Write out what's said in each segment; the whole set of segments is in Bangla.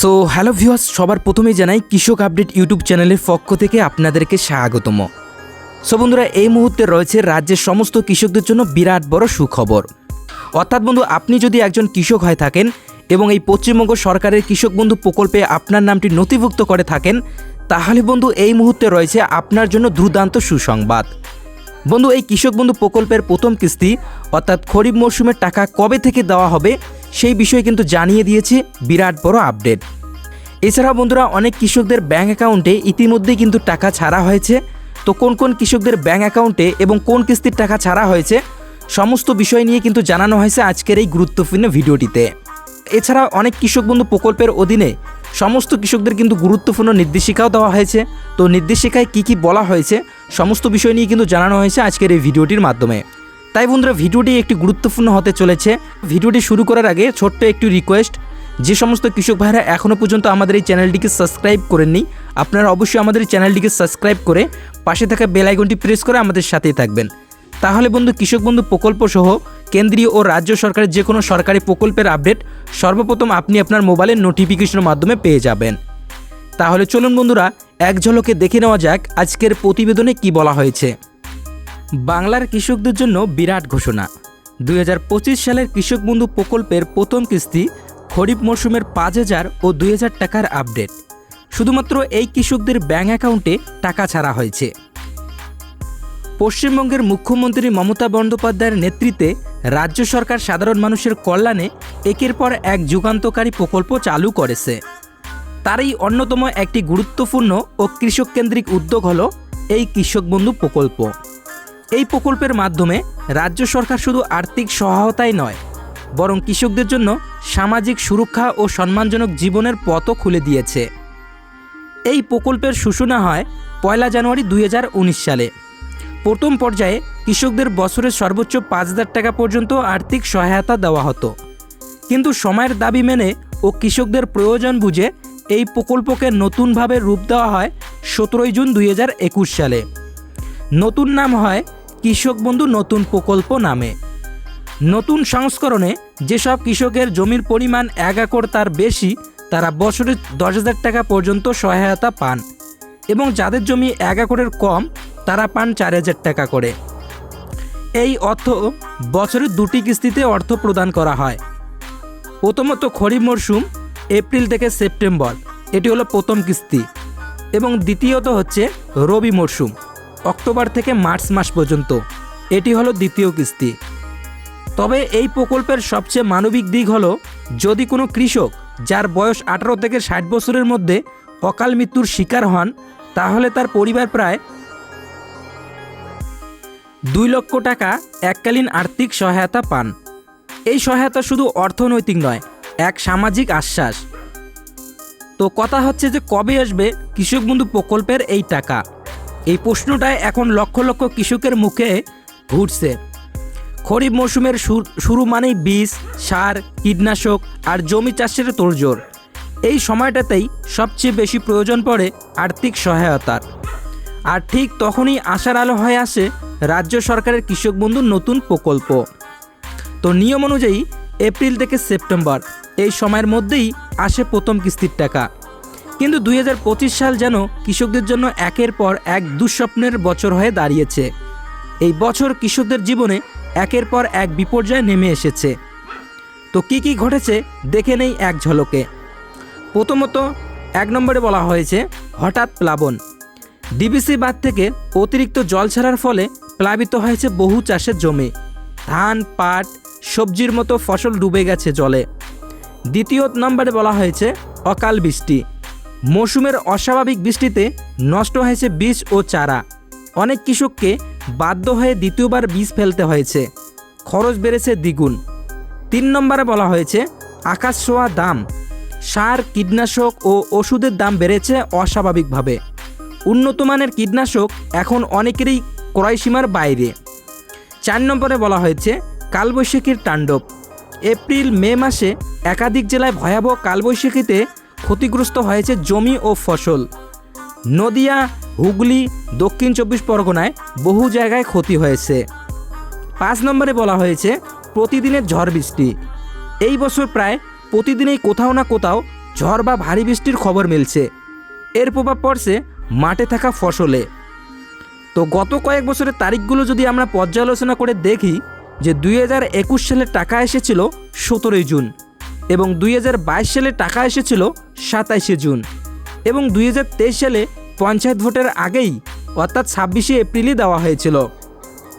সো হ্যালো ভিউয়ার্স সবার প্রথমেই জানাই কৃষক আপডেট ইউটিউব চ্যানেলের পক্ষ থেকে আপনাদেরকে স্বাগতম। সো বন্ধুরা, এই মুহূর্তে রয়েছে রাজ্যের সমস্ত কৃষকদের জন্য বিরাট বড় সুখবর। অর্থাৎ বন্ধু, আপনি যদি একজন কৃষক হয়ে থাকেন এবং এই পশ্চিমবঙ্গ সরকারের কৃষক বন্ধু প্রকল্পে আপনার নামটি নথিভুক্ত করে থাকেন, তাহলে বন্ধু, এই মুহূর্তে রয়েছে আপনার জন্য দুর্দান্ত সুসংবাদ। বন্ধু, এই কৃষক বন্ধু প্রকল্পের প্রথম কিস্তি, অর্থাৎ খরিফ মরশুমের টাকা কবে থেকে দেওয়া হবে সেই বিষয়ে কিন্তু জানিয়ে দিয়েছে বিরাট বড় আপডেট। এছাড়া বন্ধুরা, অনেক কৃষকদের ব্যাঙ্ক অ্যাকাউন্টে ইতিমধ্যেই কিন্তু টাকা ছাড়া হয়েছে। তো কোন কোন কৃষকদের ব্যাঙ্ক অ্যাকাউন্টে এবং কোন কিস্তির টাকা ছাড়া হয়েছে, সমস্ত বিষয় নিয়ে কিন্তু জানানো হয়েছে আজকের এই গুরুত্বপূর্ণ ভিডিওটিতে। এছাড়া অনেক কৃষক বন্ধু প্রকল্পের অধীনে সমস্ত কৃষকদের কিন্তু গুরুত্বপূর্ণ নির্দেশিকাও দেওয়া হয়েছে। তো নির্দেশিকায় কি কি বলা হয়েছে, সমস্ত বিষয় নিয়ে কিন্তু জানানো হয়েছে আজকের এই ভিডিওটির মাধ্যমে। তাই বন্ধুরা, ভিডিওটি একটি গুরুত্বপূর্ণ হতে চলেছে। ভিডিওটি শুরু করার আগে ছোট্ট একটি রিকোয়েস্ট যে সমস্ত কৃষক ভাইরা এখনও পর্যন্ত আমাদের এই চ্যানেলটিকে সাবস্ক্রাইব করেননি, আপনারা অবশ্যই আমাদের চ্যানেলটিকে সাবস্ক্রাইব করে পাশে থাকা বেল আইকনটি প্রেস করে আমাদের সাথেই থাকবেন। তাহলে বন্ধু, কৃষক বন্ধু প্রকল্প সহ কেন্দ্রীয় ও রাজ্য সরকারের যে কোনো সরকারি প্রকল্পের আপডেট সর্বপ্রথম আপনি আপনার মোবাইলের নোটিফিকেশনের মাধ্যমে পেয়ে যাবেন। তাহলে চলুন বন্ধুরা, এক ঝলকে দেখে নেওয়া যাক আজকের প্রতিবেদনে কি বলা হয়েছে। বাংলার কৃষকদের জন্য বিরাট ঘোষণা। দু হাজার পঁচিশ সালের কৃষক বন্ধু প্রকল্পের প্রথম কিস্তি খরিফ মরশুমের পাঁচ হাজার ও দুই হাজার টাকার আপডেট। শুধুমাত্র এই কৃষকদের ব্যাঙ্ক অ্যাকাউন্টে টাকা ছাড়া হয়েছে। পশ্চিমবঙ্গের মুখ্যমন্ত্রী মমতা বন্দ্যোপাধ্যায়ের নেতৃত্বে রাজ্য সরকার সাধারণ মানুষের কল্যাণে একের পর এক যুগান্তকারী প্রকল্প চালু করেছে। তারই অন্যতম একটি গুরুত্বপূর্ণ ও কৃষককেন্দ্রিক উদ্যোগ হল এই কৃষক বন্ধু প্রকল্প। এই প্রকল্পের মাধ্যমে রাজ্য সরকার শুধু আর্থিক সহায়তাই নয়, বরং কৃষকদের জন্য সামাজিক সুরক্ষা ও সম্মানজনক জীবনের পথও খুলে দিয়েছে। এই প্রকল্পের সূচনা হয় পয়লা জানুয়ারি দুই হাজার উনিশ সালে। প্রথম পর্যায়ে কৃষকদের বছরের সর্বোচ্চ পাঁচ হাজার টাকা পর্যন্ত আর্থিক সহায়তা দেওয়া হতো। কিন্তু সময়ের দাবি মেনে ও কৃষকদের প্রয়োজন বুঝে এই প্রকল্পকে নতুনভাবে রূপ দেওয়া হয় সতেরোই জুন দুই হাজার একুশ সালে। নতুন নাম হয় কৃষক বন্ধু নতুন প্রকল্প নামে। নতুন সংস্করণে যেসব কৃষকের জমির পরিমাণ এক একর তার বেশি, তারা বছরে দশ হাজার টাকা পর্যন্ত সহায়তা পান এবং যাদের জমি এক একরের কম, তারা পান চার হাজার টাকা করে। এই অর্থ বছরে দুটি কিস্তিতে অর্থ প্রদান করা হয়। প্রথমত খরিফ মরশুম এপ্রিল থেকে সেপ্টেম্বর, এটি হলো প্রথম কিস্তি এবং দ্বিতীয়ত হচ্ছে রবি মরশুম অক্টোবর থেকে মার্চ মাস পর্যন্ত। এটি হলো দ্বিতীয় কিস্তি। তবে এই প্রকল্পের সবচেয়ে মানবিক দিক হলো, যদি কোনো কৃষক যার বয়স আঠারো থেকে ষাট বছরের মধ্যে অকাল মৃত্যুর শিকার হন, তাহলে তার পরিবার প্রায় দুই লক্ষ টাকা এককালীন আর্থিক সহায়তা পান। এই সহায়তা শুধু অর্থনৈতিক নয়, এক সামাজিক আশ্বাস। তো কথা হচ্ছে যে কবে আসবে কৃষক বন্ধু প্রকল্পের এই টাকা? এই প্রশ্নটায় এখন লক্ষ লক্ষ কৃষকের মুখে ঘুরছে। খরিফ মৌসুমের শুর- শুরু মানেই বীজ, সার, কীটনাশক আর জমি চাষের তোড়জোড়। এই সময়টাতেই সবচেয়ে বেশি প্রয়োজন পড়ে আর্থিক সহায়তার আর ঠিক তখনই আশার আলো হয়ে আসে রাজ্য সরকারের কৃষক বন্ধুর নতুন প্রকল্প। তো নিয়ম অনুযায়ী এপ্রিল থেকে সেপ্টেম্বর, এই সময়ের মধ্যেই আসে প্রথম কিস্তির টাকা। কিন্তু দুই হাজার পঁচিশ সাল যেন কৃষকদের জন্য একের পর এক দুঃস্বপ্নের বছর হয়ে দাঁড়িয়েছে। এই বছর কৃষকদের জীবনে একের পর এক বিপর্যয় নেমে এসেছে। তো কি কি ঘটেছে দেখে নেই এক ঝলকে। প্রথমত, এক নম্বরে বলা হয়েছে, হঠাৎ প্লাবন। ডিবিসি বাদ থেকে অতিরিক্ত জল ছাড়ার ফলে প্লাবিত হয়েছে বহু চাষের জমি। ধান, পাট, সবজির মতো ফসল ডুবে গেছে জলে। দ্বিতীয় নম্বরে বলা হয়েছে, অকাল বৃষ্টি। মৌসুমের অস্বাভাবিক বৃষ্টিতে নষ্ট হয়েছে বীজ ও চারা। অনেক কৃষককে বাধ্য হয়ে দ্বিতীয়বার বীজ ফেলতে হয়েছে। খরচ বেড়েছে দ্বিগুণ। তিন নম্বরে বলা হয়েছে, আকাশ ছোঁয়া দাম। সার, কীটনাশক ও ওষুধের দাম বেড়েছে অস্বাভাবিকভাবে। উন্নত মানের কীটনাশক এখন অনেকেরই ক্রয়সীমার বাইরে। চার নম্বরে বলা হয়েছে, কালবৈশাখীর তাণ্ডব। এপ্রিল, মে মাসে একাধিক জেলায় ভয়াবহ কালবৈশাখীতে ক্ষতিগ্রস্ত হয়েছে জমি ও ফসল। নদিয়া, হুগলি, দক্ষিণ চব্বিশ পরগনায় বহু জায়গায় ক্ষতি হয়েছে। পাঁচ নম্বরে বলা হয়েছে প্রতিদিনের ঝড় বৃষ্টি। এই বছর প্রায় প্রতিদিনেই কোথাও না কোথাও ঝড় বা ভারী বৃষ্টির খবর মিলছে। এর প্রভাব পড়ছে মাঠে থাকা ফসলে। তো গত কয়েক বছরের তারিখগুলো যদি আমরা পর্যালোচনা করে দেখি, যে দুই হাজার একুশ সালে টাকা এসেছিল সতেরোই জুন এবং দুই হাজার বাইশ সালে টাকা এসেছিল সাতাইশে জুন এবং দুই হাজার তেইশ সালে পঞ্চায়েত ভোটের আগেই, অর্থাৎ ছাব্বিশে এপ্রিলই দেওয়া হয়েছিল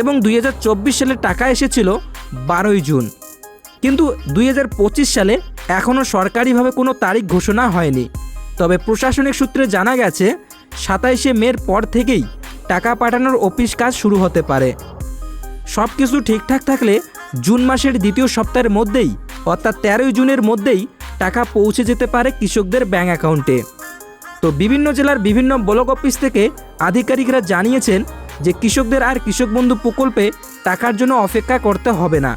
এবং দুই হাজার চব্বিশ সালে টাকা এসেছিল বারোই জুন। কিন্তু দুই হাজার পঁচিশ সালে এখনও সরকারিভাবে কোনো তারিখ ঘোষণা হয়নি। তবে প্রশাসনিক সূত্রে জানা গেছে, সাতাইশে মের পর থেকেই টাকা পাঠানোর অফিস কাজ শুরু হতে পারে। সব কিছু ঠিকঠাক থাকলে জুন মাসের দ্বিতীয় সপ্তাহের মধ্যেই, অর্থাৎ তেরোই জুনের মধ্যেই টাকা পৌঁছে যেতে পারে কৃষকদের ব্যাঙ্ক অ্যাকাউন্টে। তো বিভিন্ন জেলার বিভিন্ন ব্লক অফিস থেকে আধিকারিকরা জানিয়েছেন যে কৃষকদের আর কৃষক বন্ধু প্রকল্পে টাকার জন্য অপেক্ষা করতে হবে না।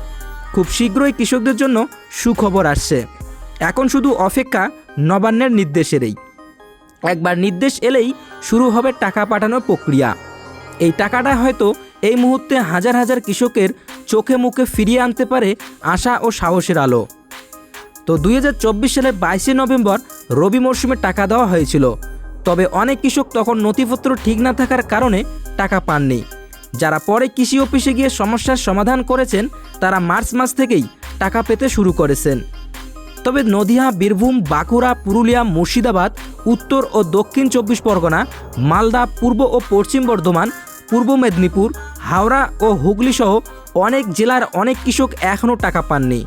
খুব শীঘ্রই কৃষকদের জন্য সুখবর আসছে। এখন শুধু অপেক্ষা নবান্নের নির্দেশেরই। একবার নির্দেশ এলেই শুরু হবে টাকা পাঠানোর প্রক্রিয়া। এই টাকাটা হয়তো এই মুহূর্তে হাজার হাজার কৃষকের চোখে মুখে ফিরিয়ে আনতে পারে আশা ও সাহসের আলো। তো দুই হাজার চব্বিশ সালের বাইশে নভেম্বর রবি মরশুমে টাকা দেওয়া হয়েছিল। তবে অনেক কৃষক তখন নথিপত্র ঠিক না থাকার কারণে টাকা পাননি। যারা পরে কৃষি অফিসে গিয়ে সমস্যার সমাধান করেছেন, তারা মার্চ মাস থেকেই টাকা পেতে শুরু করেছেন। তবে নদিয়া, বীরভূম, বাঁকুড়া, পুরুলিয়া, মুর্শিদাবাদ, উত্তর ও দক্ষিণ চব্বিশ পরগনা, মালদা, পূর্ব ও পশ্চিম বর্ধমান, পূর্ব মেদিনীপুর, হাওড়া ও হুগলি সহ অনেক জেলার অনেক কৃষক এখনও টাকা পাননি।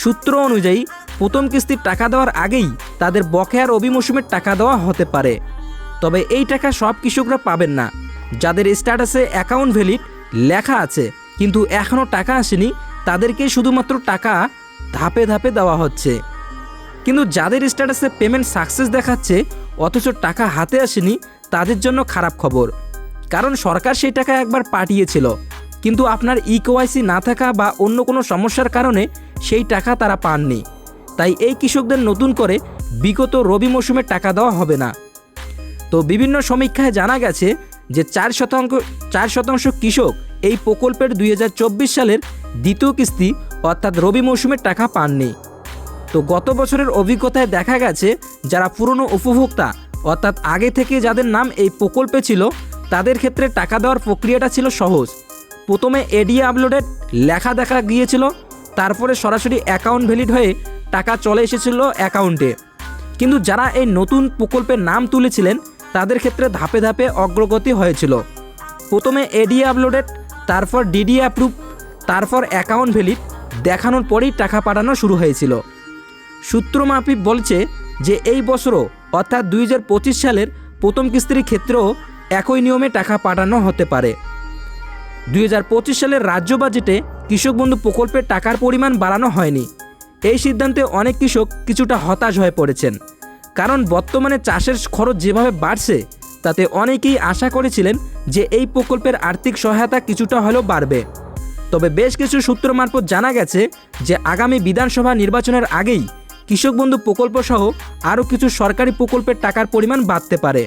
সূত্র অনুযায়ী, প্রথম কিস্তির টাকা দেওয়ার আগেই তাদের বকেয়ার রবি মৌসুমের টাকা দেওয়া হতে পারে। তবে এই টাকা সব কৃষকরা পাবেন না। যাদের স্ট্যাটাসে অ্যাকাউন্ট ভ্যালিড লেখা আছে, কিন্তু এখনও টাকা আসেনি তাদেরকে শুধুমাত্র টাকা ধাপে ধাপে দেওয়া হচ্ছে। কিন্তু যাদের স্ট্যাটাসে পেমেন্ট সাকসেস দেখাচ্ছে, অথচ টাকা হাতে আসেনি, তাদের জন্য খারাপ খবর। কারণ সরকার সেই টাকা একবার পাঠিয়েছিল। কিন্তু আপনার ই কেওয়াইসি না থাকা বা অন্য কোনো সমস্যার কারণে সেই টাকা তারা পাননি। তাই এই কৃষকদের নতুন করে বিগত রবি মৌসুমে টাকা দেওয়া হবে না। তো বিভিন্ন সমীক্ষায় জানা গেছে যে চার শতাংশ চার শতাংশ কৃষক এই প্রকল্পের দুই হাজার চব্বিশ সালের দ্বিতীয় কিস্তি অর্থাৎ রবি মৌসুমের টাকা পাননি। তো গত বছরের অভিজ্ঞতায় দেখা গেছে যারা পুরনো উপভোক্তা, অর্থাৎ আগে থেকে যাদের নাম এই প্রকল্পে ছিল, তাদের ক্ষেত্রে টাকা দেওয়ার প্রক্রিয়াটা ছিল সহজ। প্রথমে এডিএ আপলোডেড লেখা দেখা গিয়েছিল তারপরে সরাসরি অ্যাকাউন্ট ভ্যালিড হয়ে টাকা চলে এসেছিল অ্যাকাউন্টে কিন্তু যারা এই নতুন প্রকল্পের নাম তুলেছিলেন, তাদের ক্ষেত্রে ধাপে ধাপে অগ্রগতি হয়েছিল। প্রথমে এডিএ আপলোডেড তারপর ডিডি অ্যাপ্রুভ তারপর অ্যাকাউন্ট ভ্যালিড দেখানোর পরেই টাকা পাঠানো শুরু হয়েছিল। সূত্র সূত্রমাপি বলছে যে এই বছরও, অর্থাৎ দুই হাজার পঁচিশ সালের প্রথম কিস্তির ক্ষেত্রেও একই নিয়মে টাকা পাঠানো হতে পারে। দুই হাজার পঁচিশ সালের রাজ্য বাজেটে কৃষক বন্ধু প্রকল্পের টাকার পরিমাণ বাড়ানো হয়নি। এই সিদ্ধান্তে অনেক কৃষক কিছুটা হতাশ হয়ে পড়েছেন। কারণ বর্তমানে চাষের খরচ যেভাবে বাড়ছে, তাতে অনেকেই আশা করেছিলেন যে এই প্রকল্পের আর্থিক সহায়তা কিছুটা হলেও বাড়বে। তবে বেশ কিছু সূত্র মারফত জানা গেছে যে আগামী বিধানসভা নির্বাচনের আগেই কৃষক বন্ধু প্রকল্প সহ আরও কিছু সরকারি প্রকল্পের টাকার পরিমাণ বাড়তে পারে।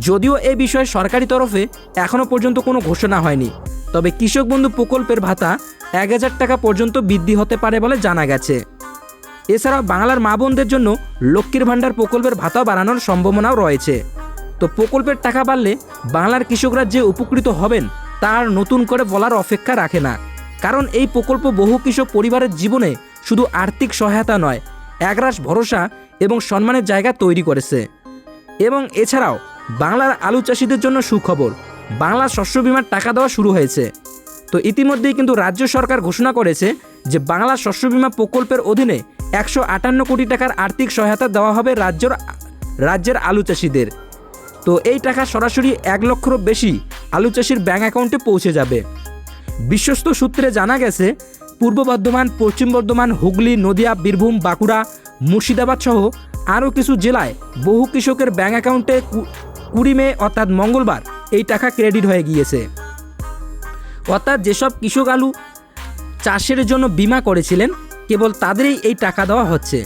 যদিও এ বিষয়ে সরকারি তরফে এখনও পর্যন্ত কোনো ঘোষণা হয়নি। তবে কৃষক বন্ধু প্রকল্পের ভাতা এক হাজার টাকা পর্যন্ত বৃদ্ধি হতে পারে বলে জানা গেছে। এছাড়াও বাংলার মা বোনদের জন্য লক্ষ্মীর ভাণ্ডার প্রকল্পের ভাতা বাড়ানোর সম্ভাবনাও রয়েছে। তো প্রকল্পের টাকা বাড়লে বাংলার কৃষকরা যে উপকৃত হবেন তার নতুন করে বলার অপেক্ষা রাখে না। কারণ এই প্রকল্প বহু কৃষক পরিবারের জীবনে শুধু আর্থিক সহায়তা নয়, একরাশ ভরসা এবং সম্মানের জায়গা তৈরি করেছে। এবং এছাড়াও বাংলার আলু চাষিদের জন্য সুখবর বাংলা শস্য বিমার টাকা দেওয়া শুরু হয়েছে। তো ইতিমধ্যেই কিন্তু রাজ্য সরকার ঘোষণা করেছে যে বাংলা শস্য বিমা প্রকল্পের অধীনে একশো আটান্ন কোটি টাকার আর্থিক সহায়তা দেওয়া হবে রাজ্যের রাজ্যের আলু চাষিদের। তো এই টাকা সরাসরি এক লক্ষেরও বেশি আলু চাষির ব্যাঙ্ক অ্যাকাউন্টে পৌঁছে যাবে। বিশ্বস্ত সূত্রে জানা গেছে, পূর্ব বর্ধমান, পশ্চিম বর্ধমান, হুগলি, নদিয়া, বীরভূম, বাঁকুড়া, মুর্শিদাবাদ সহ আরও কিছু জেলায় বহু কৃষকের ব্যাঙ্ক অ্যাকাউন্টে কুড়ি মে অর্থাৎ মঙ্গলবার এই টাকা ক্রেডিট হয়ে গিয়েছে। অর্থাৎ যেসব কৃষক আলু চাষের জন্য বিমা করেছিলেন, কেবল তাদেরই এই টাকা দেওয়া হচ্ছে।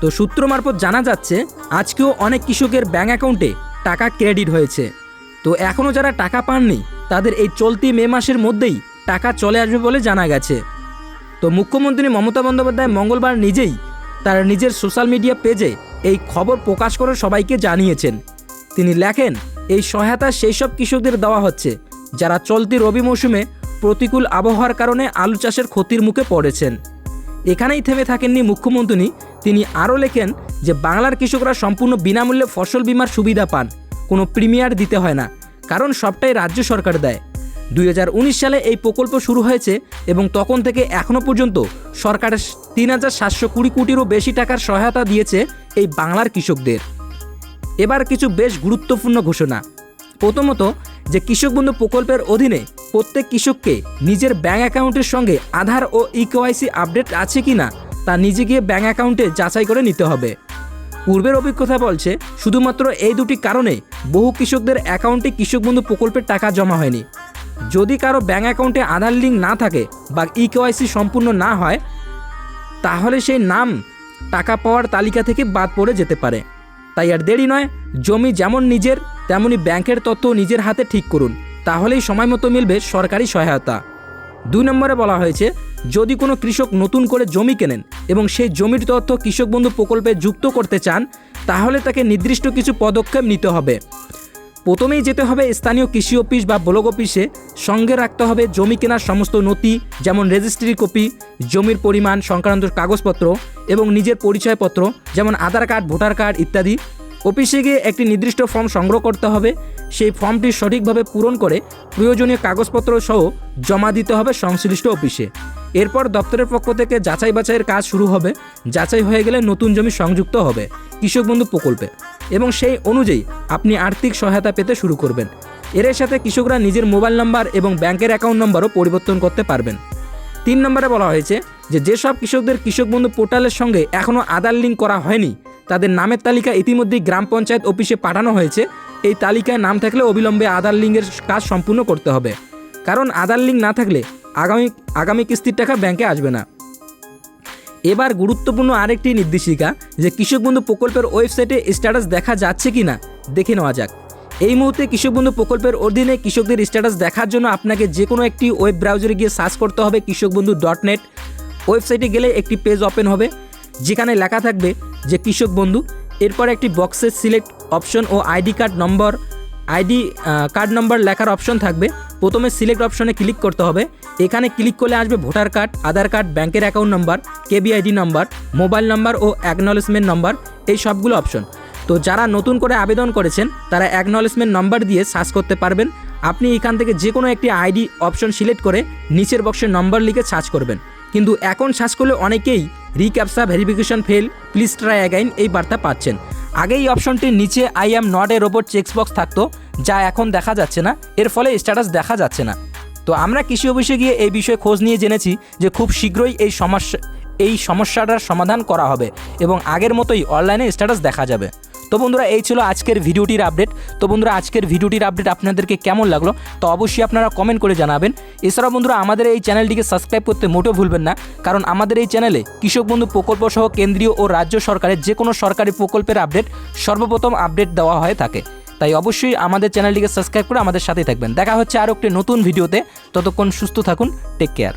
তো সূত্র মারফত জানা যাচ্ছে, আজকেও অনেক কৃষকের ব্যাঙ্ক অ্যাকাউন্টে টাকা ক্রেডিট হয়েছে। তো এখনও যারা টাকা পাননি, তাদের এই চলতি মে মাসের মধ্যেই টাকা চলে আসবে বলে জানা গেছে। তো মুখ্যমন্ত্রী মমতা বন্দ্যোপাধ্যায় মঙ্গলবার নিজেই তার নিজের সোশ্যাল মিডিয়া পেজে এই খবর প্রকাশ করে সবাইকে জানিয়েছেন। তিনি লেখেন এই সহায়তা সেই সব কৃষকদের দেওয়া হচ্ছে, যারা চলতি রবি মৌসুমে প্রতিকূল আবহাওয়ার কারণে আলু চাষের ক্ষতির মুখে পড়েছেন। এখানেই থেমে থাকেননি মুখ্যমন্ত্রী, তিনি আরও লেখেন যে বাংলার কৃষকরা সম্পূর্ণ বিনামূল্যে ফসল বিমার সুবিধা পান, কোনো প্রিমিয়ার দিতে হয় না, কারণ সবটাই রাজ্য সরকার দেয়। দুই হাজার উনিশ সালে এই প্রকল্প শুরু হয়েছে এবং তখন থেকে এখনও পর্যন্ত সরকার তিন হাজার সাতশো কুড়ি কোটিরও বেশি টাকার সহায়তা দিয়েছে এই বাংলার কৃষকদের। এবার কিছু বেশ গুরুত্বপূর্ণ ঘোষণা। প্রথমত, যে কৃষক বন্ধু প্রকল্পের অধীনে প্রত্যেক কৃষককে নিজের ব্যাঙ্ক অ্যাকাউন্টের সঙ্গে আধার ও ইকেওয়াইসি আপডেট আছে কি না তা নিজে গিয়ে ব্যাঙ্ক অ্যাকাউন্টে যাচাই করে নিতে হবে। পূর্বের অভিজ্ঞতা বলছে, শুধুমাত্র এই দুটি কারণে বহু কৃষকদের অ্যাকাউন্টে কৃষক বন্ধু প্রকল্পের টাকা জমা হয়নি। যদি কারও ব্যাঙ্ক অ্যাকাউন্টে আধার লিঙ্ক না থাকে বা ইকেওয়াইসি সম্পূর্ণ না হয়, তাহলে সেই নাম, টাকা পাওয়ার তালিকা থেকে বাদ পড়ে যেতে পারে। তাই আর দেরি নয়, জমি যেমন নিজের, তেমনি ব্যাংকের তথ্য নিজের হাতে ঠিক করুন। তাহলেই সময় মতো মিলবে সরকারি সহায়তা। দুই নম্বরে বলা হয়েছে, যদি কোনো কৃষক নতুন করে জমি কেনেন এবং সেই জমির তথ্য কৃষক বন্ধু প্রকল্পে যুক্ত করতে চান, তাহলে তাকে নির্দিষ্ট কিছু পদক্ষেপ নিতে হবে। প্রথমেই যেতে হবে স্থানীয় কৃষি অফিস বা ব্লক অফিসে। সঙ্গে রাখতে হবে জমি কেনার সমস্ত নথি, যেমন রেজিস্ট্রি কপি জমির পরিমাণ সংক্রান্ত কাগজপত্র এবং নিজের পরিচয়পত্র, যেমন আধার কার্ড, ভোটার কার্ড ইত্যাদি। অফিসে গিয়ে একটি নির্দিষ্ট ফর্ম সংগ্রহ করতে হবে। সেই ফর্মটি সঠিকভাবে পূরণ করে প্রয়োজনীয় কাগজপত্র সহ জমা দিতে হবে সংশ্লিষ্ট অফিসে। এরপর দপ্তরের পক্ষ থেকে যাচাই বাছাইয়ের কাজ শুরু হবে। যাচাই হয়ে গেলে নতুন জমি সংযুক্ত হবে। কৃষক বন্ধু প্রকল্পে। এবং সেই অনুযায়ী আপনি আর্থিক সহায়তা পেতে শুরু করবেন। এর সাথে কৃষকরা নিজের মোবাইল নাম্বার এবং ব্যাংকের অ্যাকাউন্ট নম্বরও পরিবর্তন করতে পারবেন। তিন নম্বরে বলা হয়েছে যে, যেসব কৃষকদের কৃষক বন্ধু পোর্টালের সঙ্গে এখনও আধার লিঙ্ক করা হয়নি, তাদের নামের তালিকা ইতিমধ্যেই গ্রাম পঞ্চায়েত অফিসে পাঠানো হয়েছে। এই তালিকায় নাম থাকলে অবিলম্বে আধার লিঙ্কের কাজ সম্পূর্ণ করতে হবে। কারণ আধার লিঙ্ক না থাকলে আগামী আগামী কিস্তির টাকা ব্যাংকে আসবে না। এবার গুরুত্বপূর্ণ আরেকটি নির্দেশিকা যে কৃষক বন্ধু প্রকল্পের ওয়েবসাইটে স্ট্যাটাস দেখা যাচ্ছে কি না দেখে নেওয়া যাক। এই মুহূর্তে কৃষক বন্ধু প্রকল্পের অধীনে কৃষকদের স্ট্যাটাস দেখার জন্য আপনাকে যে কোনো একটি ওয়েব ব্রাউজারে গিয়ে সার্চ করতে হবে কৃষক বন্ধু ডট নেট ওয়েবসাইটে গেলে একটি পেজ ওপেন হবে, যেখানে লেখা থাকবে যে কৃষক বন্ধু। এরপর একটি বক্সের সিলেক্ট অপশন ও ID card number ID card number লেখার অপশন থাকবে। প্রথমে সিলেক্ট অপশনে ক্লিক করতে হবে। এখানে ক্লিক করলে আসবে ভোটার কার্ড, আধার কার্ড, ব্যাংকের account number, KBID number, mobile number ও অ্যাকনলেজমেন্ট নম্বর, এই সবগুলো অপশন তো যারা নতুন করে আবেদন করেছেন, তারা অ্যাকনলেজমেন্ট নম্বর দিয়ে সার্চ করতে পারবেন। আপনি এখান থেকে যে কোনো একটি আইডি অপশন সিলেক্ট করে নিচের বক্সে নম্বর লিখে সার্চ করবেন। কিন্তু এখন সার্চ করলে অনেকেই recaptcha verification fail please try again এই বার্তা পাচ্ছেন। আগে এই অপশনটির নিচে আই অ্যাম নট এর ওপর চেকবক্স থাকতো, যা এখন দেখা যাচ্ছে না। এর ফলে স্ট্যাটাস দেখা যাচ্ছে না। তো আমরা কৃষি অফিসে গিয়ে এই বিষয়ে খোঁজ নিয়ে জেনেছি যে খুব শীঘ্রই এই সমস্যা, এই সমস্যাটার সমাধান করা হবে এবং আগের মতোই অনলাইনে স্ট্যাটাস দেখা যাবে। তো বন্ধুরা, এই ছিল আজকের ভিডিওটির আপডেট তো বন্ধুরা, আজকের ভিডিওটির আপডেট আপনাদেরকে কেমন লাগল তো অবশ্যই আপনারা কমেন্ট করে জানাবেন। এছাড়াও বন্ধুরা, আমাদের এই চ্যানেলটিকে সাবস্ক্রাইব করতে মোটেও ভুলবেন না, কারণ আমাদের এই চ্যানেলে কৃষক বন্ধু প্রকল্প সহ কেন্দ্রীয় ও রাজ্য সরকারের যে কোনো সরকারি প্রকল্পের আপডেট সর্বপ্রথম আপডেট দেওয়া হয়ে থাকে। তাই অবশ্যই আমাদের চ্যানেলটিকে সাবস্ক্রাইব করে আমাদের সাথেই থাকবেন। দেখা হচ্ছে আরও একটি নতুন ভিডিওতে। ততক্ষণ সুস্থ থাকুন টেক কেয়ার